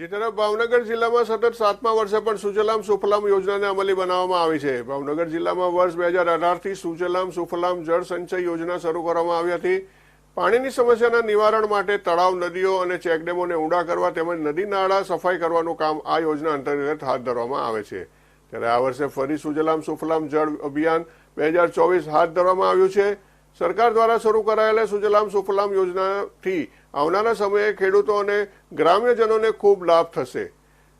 બીજી તરફ ભાવનગર જિલ્લામાં સતત સાતમા વર્ષે પણ સુજલામ સુફલામ યોજનાને અમલી બનાવવામાં આવી છે. ભાવનગર જિલ્લામાં વર્ષ બે હજાર અઢારથી સુજલામ સુફલામ જળ સંચય યોજના શરૂ કરવામાં આવી હતી. પાણીની સમસ્યાના નિવારણ માટે તળાવ, નદીઓ અને ચેકડેમોને ઊંડા કરવા તેમજ નદી નાળા સફાઈ કરવાનું કામ આ યોજના અંતર્ગત હાથ ધરવામાં આવે છે. ત્યારે આ વર્ષે ફરી સુજલામ સુફલામ જળ અભિયાન બે હજાર ચોવીસ હાથ ધરવામાં આવ્યું છે. સરકાર દ્વારા શરૂ કરાયેલા સુજલામ સુફલામ યોજનાથી આવનારા સમયે ખેડૂતો અને ગ્રામ્યજનોને ખૂબ લાભ થશે.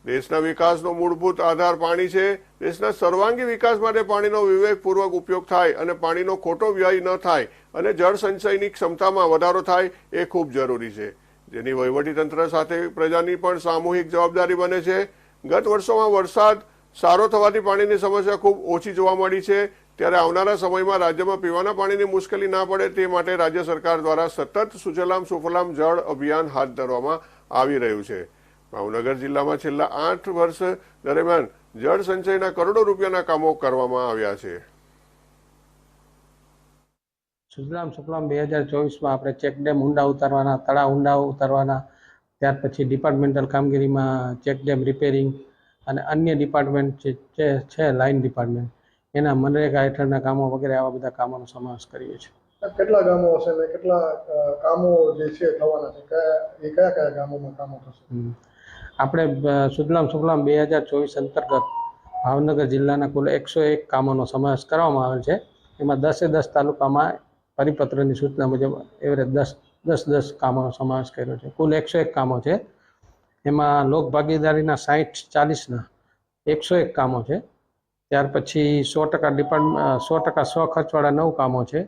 દેશના વિકાસનો મૂળભૂત આધાર પાણી છે. દેશના સર્વાંગી વિકાસ માટે પાણીનો વિવેકપૂર્વક ઉપયોગ થાય અને પાણીનો ખોટો વ્યય ન થાય અને જળ સંચયની ક્ષમતામાં વધારો થાય એ ખૂબ જરૂરી છે. જેની વહીવટીતંત્ર સાથે પ્રજાની પણ સામૂહિક જવાબદારી બને છે. ગત વર્ષોમાં વરસાદ સારો થવાથી પાણીની સમસ્યા ખૂબ ઓછી જોવા મળી છે. ત્યારે આવનારા સમયમાં રાજ્યમાં પીવાના પાણીની મુશ્કેલી ના પડે તે માટે રાજ્ય સરકાર દ્વારા સતત સુજલામ સુફલામ જળ અભિયાન હાથ ધરવામાં આવી રહ્યું છે. ભાવનગર જિલ્લામાં છેલ્લા આઠ વર્ષ દરમિયાન જળ સંચયના કરોડો રૂપિયાના કામો કરવામાં આવ્યા છે. સુજલામ સુફલામ બે હજાર ચોવીસમાં આપણે ચેક ડેમ ઊંડા ઉતારવાના, તળાવ ઊંડા ઉતારવાના, ત્યાર પછી ડિપાર્ટમેન્ટલ કામગીરીમાં ચેક ડેમ રિપેરિંગ અને અન્ય ડિપાર્ટમેન્ટ છે લાઇન ડિપાર્ટમેન્ટ એના મનરેગા હેઠળના કામો વગેરે આવા બધા કામોનો સમાવેશ કરીએ છીએ. કેટલા ગામો હશે ને કેટલા કામો જે છે થવાના છે? એ કયા કયા ગામોમાં કામો થશે? આપણે સુજલામ સુફલામ બે હજાર ચોવીસ અંતર્ગત ભાવનગર જિલ્લાના કુલ એકસો એક કામોનો સમાવેશ કરવામાં આવેલ છે. એમાં દસે દસ તાલુકામાં પરિપત્રની સૂચના મુજબ એવરેજ દસ દસ દસ કામોનો સમાવેશ કર્યો છે. કુલ એકસો એક કામો છે. એમાં લોકભાગીદારીના સાહીઠ ચાલીસના એકસો એક કામો છે. ત્યાર પછી સો ટકા ડિપાર્ટ સો ટકા સ્વ ખર્ચવાળા નવ કામો છે.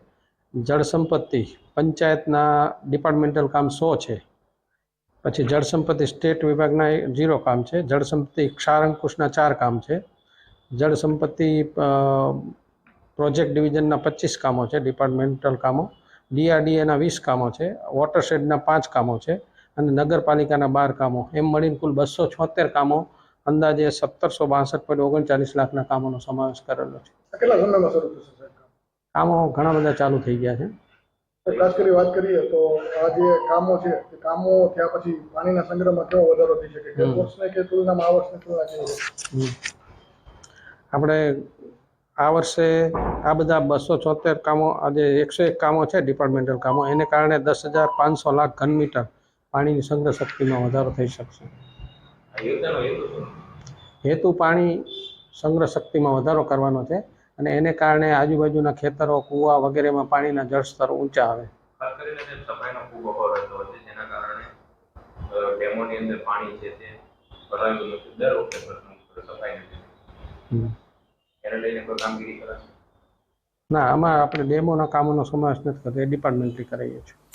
જળ સંપત્તિ, પંચાયતના ડિપાર્ટમેન્ટલ કામ સો છે. પછી જળ સંપત્તિ સ્ટેટ વિભાગના ઝીરો કામ છે. જળ સંપત્તિ ક્ષારંકુશના ચાર કામ છે. જળ સંપત્તિ પ્રોજેક્ટ ડિવિઝનના પચીસ કામો છે, ડિપાર્ટમેન્ટલ કામો. ડીઆરડીએના વીસ કામો છે. વોટરશેડના પાંચ કામો છે. અને નગરપાલિકાના બાર કામો. એમ મળીને કુલ બસો છોતેર કામો અંદાજે સત્તરસો બાસઠ પોઈન્ટ ઓગણચાલીસ લાખના કામોનો સમાવેશ કરેલો છે. કેટલા સમયમાં શરૂ થશે કામો? ઘણા બધા ચાલુ થઈ ગયા છે. ખાસ કરી વાત કરીએ તો આ જે કામો છે તે કામો થયા પછી પાણીના સંગ્રહમાં કેવો વધારો થઈ શકે? કે વર્ષને કે તુલનામાં આ વર્ષને તુલના કેવી આપણે આ વર્ષે આ બધા બસો છોતેર કામો આજે એકસો એક કામો છે ડિપાર્ટમેન્ટલ કામો એને કારણે દસ હજાર પાંચસો લાખ ઘન મીટર પાણીની સંગ્રહ શક્તિમાં વધારો થઈ શકશે. હેતુ પાણી સંગ્રહ શક્તિમાં વધારો કરવાનો છે અને એને કારણે આજુબાજુના ખેતરો કૂવા વગેરેમાં પાણીના જળસ્તર ઊંચા આવે. ના આમાં આપણે ડેમોના કામોનો સમાવેશ નથી કરતો એ ડિપાર્ટમેન્ટલી કરાવીએ છીએ.